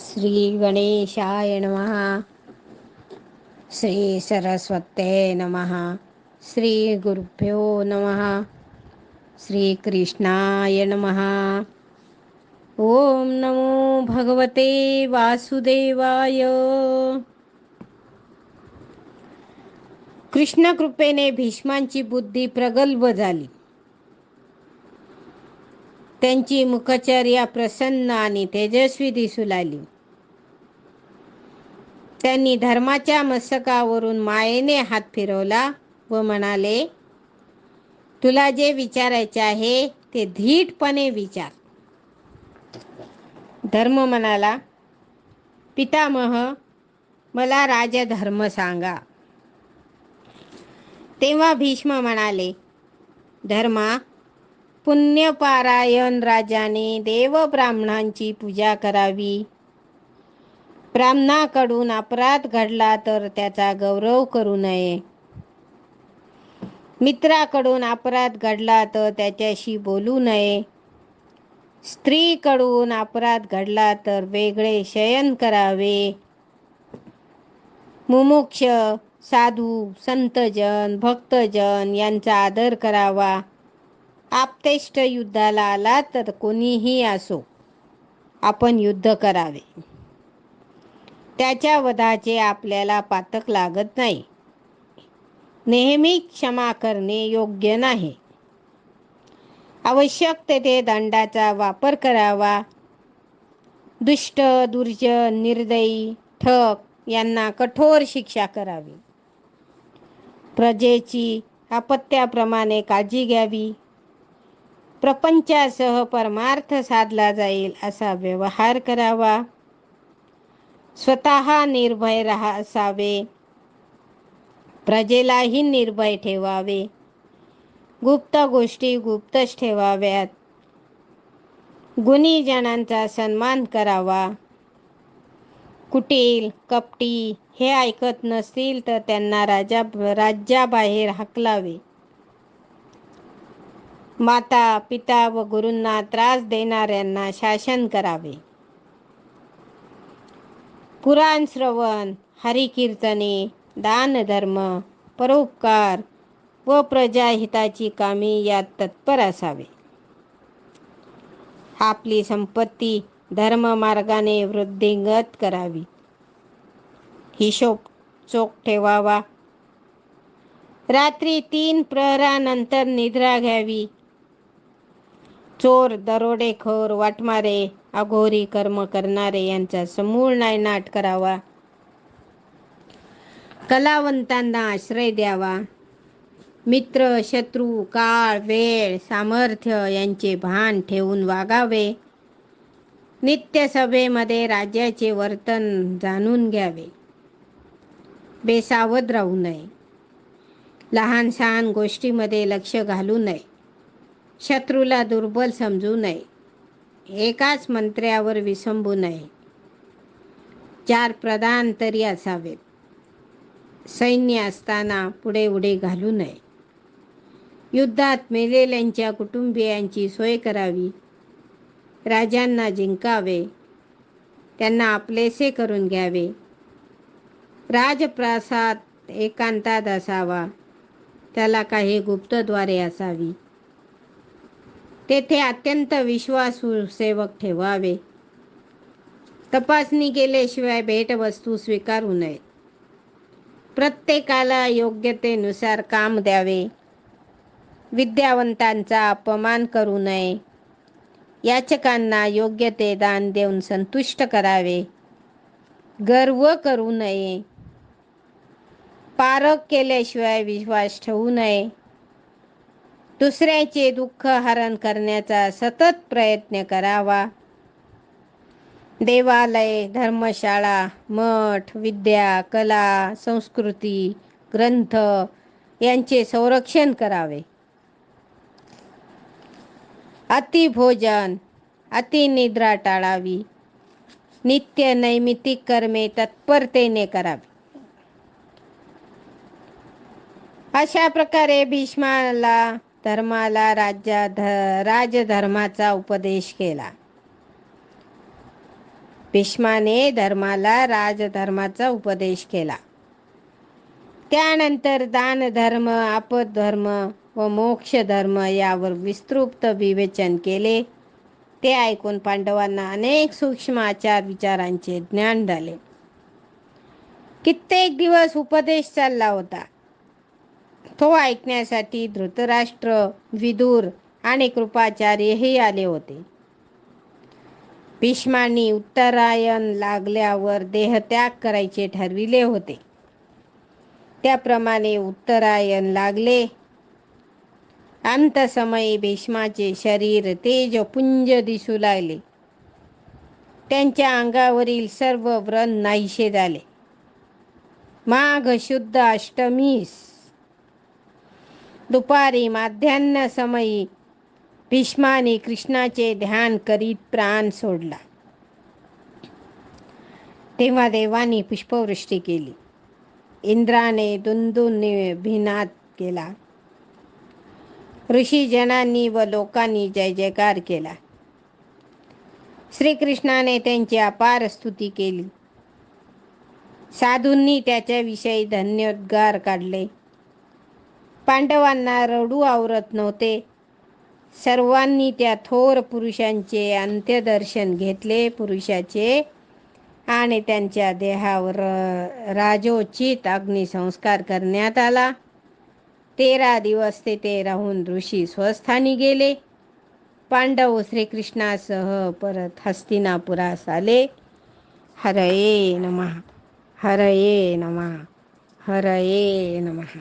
श्री गणेशाय नमः। श्री सरस्वते नमः। श्री गुरुभ्यो नमः। श्री कृष्णाय नमः। ओम नमो भगवते वासुदेवाय। कृष्ण कृपेने भीष्मांची बुद्धी प्रगल्भ झाली. त्यांची मुखचर्या प्रसन्न आणि तेजस्वी दिसू लागली. त्यांनी धर्माच्या मस्तकावरून मायेने हात फिरवला व म्हणाले तुला जे विचारायचे आहे ते धीटपणे विचार. धर्म म्हणाला पितामह मला राजधर्म सांगा. तेव्हा भीष्म म्हणाले धर्मा पुण्यपारायण राजाने देव ब्राह्मणांची पूजा करावी. ब्राह्मणाकडून अपराध घडला तर त्याचा गौरव करू नये. मित्राकडून अपराध घडला तर त्याच्याशी बोलू नये. स्त्रीकडून अपराध घडला तर वेगळे शयन करावे. मुमुक्ष साधू संतजन भक्तजन यांचा आदर करावा. आपतेष्ट युद्धाला आला तर कोणीही असो आपण युद्ध करावे. त्याच्या वधाचे आपल्याला पातक लागत नाही. नेहमी क्षमा करणे योग्य नाही. आवश्यक तेथे दंडाचा वापर करावा. दुष्ट दुर्जन निर्दयी ठक यांना कठोर शिक्षा करावी. प्रजेची अपत्याप्रमाणे काळजी घ्यावी. प्रपंचासह परमार्थ साधला जाईल असा व्यवहार करावा. स्वतः निर्भय राहा असावे. प्रजेलाही निर्भय ठेवावे. गुप्त गोष्टी गुप्तच ठेवाव्यात. गुणीजनांचा सन्मान करावा. कुटील कपटी हे ऐकत नसतील तर त्यांना राजा राज्याबाहेर हकलावे. माता पिता व गुरूंना त्रास देणाऱ्यांना शासन करावे. पुराण श्रवण हरिकीर्तने दानधर्म परोपकार व प्रजाहिताची कामे यात तत्पर असावे. आपली संपत्ती धर्ममार्गाने वृद्धिंगत करावी. हिशोब चोख ठेवावा. रात्री तीन प्रहरानंतर निद्रा घ्यावी. चोर दरोडेखोर वाटमारे अघोरी कर्म करणारे यांचा समूळ नायनाट करावा. कलावंतांना आश्रय द्यावा. मित्र शत्रू काळ वेळ सामर्थ्य यांचे भान ठेवून वागावे. नित्यसभेमध्ये राज्याचे वर्तन जाणून घ्यावे. बेसावध राहू नये. लहान सहान गोष्टीमध्ये लक्ष घालू नये. शत्रूला दुर्बल समजू नये. एकाच मंत्र्यावर विसंबू नये. चार प्रधान तरी असावेत. सैन्य असताना पुढे उडे घालू नये. युद्धात मेलेल्यांच्या कुटुंबियांची सोय करावी. राजांना जिंकावे. त्यांना आपलेसे करून घ्यावे. राजप्रासाद एकांतात असावा. त्याला काही गुप्तद्वारे असावी. तेथे अत्यंत विश्वासू सेवक ठेवावे. तपासणी केल्याशिवाय भेटवस्तू स्वीकारू नये. प्रत्येकाला योग्यतेनुसार काम द्यावे. विद्यावंतांचा अपमान करू नये. याचकांना योग्य ते दान देऊन संतुष्ट करावे. गर्व करू नये. पारक केल्याशिवाय विश्वास ठेवू नये. दुसऱ्याचे दुःख हरण करण्याचा सतत प्रयत्न करावा. देवालय धर्मशाळा मठ विद्या कला संस्कृती ग्रंथ यांचे संरक्षण करावे. अतिभोजन अतिनिद्रा टाळावी. नित्य नैमितिक कर्मे तत्परतेने करावी. अशा प्रकारे भीष्माला धर्माला राज्या ध राजधर्माचा उपदेश केला. भीष्माने धर्माला राजधर्माचा उपदेश केला. त्यानंतर दान धर्म आपधर्म व मोक्ष धर्म यावर विस्तृत विवेचन केले. ते ऐकून पांडवांना अनेक सूक्ष्म आचार विचारांचे ज्ञान झाले. कित्येक दिवस उपदेश चालला होता. तो ऐकण्यासाठी धृतराष्ट्र विदूर आणि कृपाचार्यही आले होते. भीष्मांनी उत्तरायण लागल्यावर देहत्याग करायचे ठरविले होते. त्याप्रमाणे उत्तरायण लागले. अंतसमयी भीष्माचे शरीर तेज पुंज दिसू लागले. त्यांच्या अंगावरील सर्व व्रण नाहीसे झाले. माघ शुद्ध अष्टमीस दुपारी माध्यान्ह समयी भीष्माने कृष्णाचे ध्यान करीत प्राण सोडला. तेव्हा देवानी पुष्पवृष्टी केली. इंद्राने दुंदुन भिनात केला ऋषीजनांनी व लोकांनी जय जयकार केला. श्रीकृष्णाने त्यांची अपार स्तुती केली. साधूंनी त्याच्याविषयी धन्योद्गार काढले. पांडवांना रडू आवरत नव्हते. सर्वांनी त्या थोर पुरुषांचे अंत्यदर्शन घेतले पुरुषाचे आणि त्यांच्या देहावर राजोचित अग्निसंस्कार करण्यात आला. तेरा दिवस तेथे राहून ऋषी स्वस्थानी गेले. पांडव श्रीकृष्णासह परत हस्तिनापुरास आले. हरये नमः हरये नमः हरये नमः.